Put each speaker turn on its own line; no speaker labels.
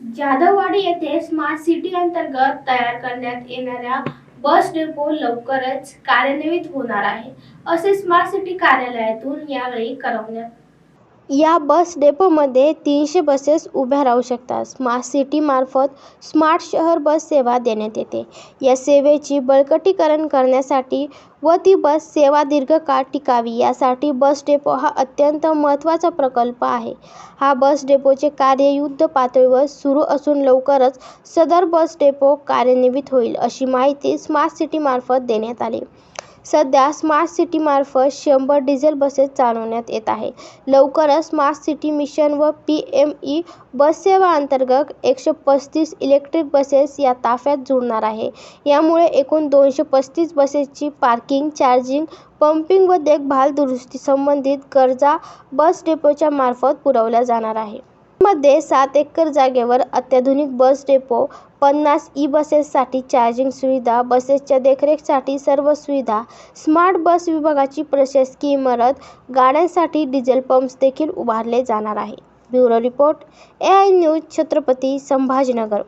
जाधववाडी येथे smart city अंतर्गत तयार करण्यात येणाऱ्या बस डेपो लवकरच कार्यान्वित होणार आहे. असे स्मार्ट सिटी कार्यालयातून यावेळी करवण्यात
या बस डेपोमध्ये तीनशे बसेस उभ्या राहू शकतात. स्मार्ट सिटीमार्फत स्मार्ट शहर बस सेवा देण्यात येते. या सेवेची बळकटीकरण करण्यासाठी व ती बस सेवा दीर्घकाळ टिकावी यासाठी बस डेपो हा अत्यंत महत्त्वाचा प्रकल्प आहे. हा बस डेपोचे कार्य युद्ध पातळीवर सुरू असून लवकरच सदर बस डेपो कार्यान्वित होईल अशी माहिती स्मार्ट सिटीमार्फत देण्यात आली. सध्या स्मार्ट सिटीमार्फत शंभर डिझेल बसेस चालवण्यात येत आहे. लवकरच स्मार्ट सिटी मिशन व पी एम ई बससेवा अंतर्गत एकशे पस्तीस इलेक्ट्रिक बसेस या ताफ्यात जुळणार आहे. यामुळे एकूण दोनशे पस्तीस बसेसची पार्किंग चार्जिंग पंपिंग व देखभाल दुरुस्ती संबंधित गरजा बस डेपोच्या मार्फत पुरवल्या जाणार आहे. मध्ये सात एकर जागेवर अत्याधुनिक बस डेपो पन्नास ई बसेससाठी चार्जिंग सुविधा बसेसच्या देखरेखीसाठी सर्व सुविधा स्मार्ट बस विभागाची प्रशासकीय इमारत गाड्यांसाठी डिझेल पंप्स देखील उभारले जाणार आहे. Bureau report A I news Chhatrapati Sambhajinagar.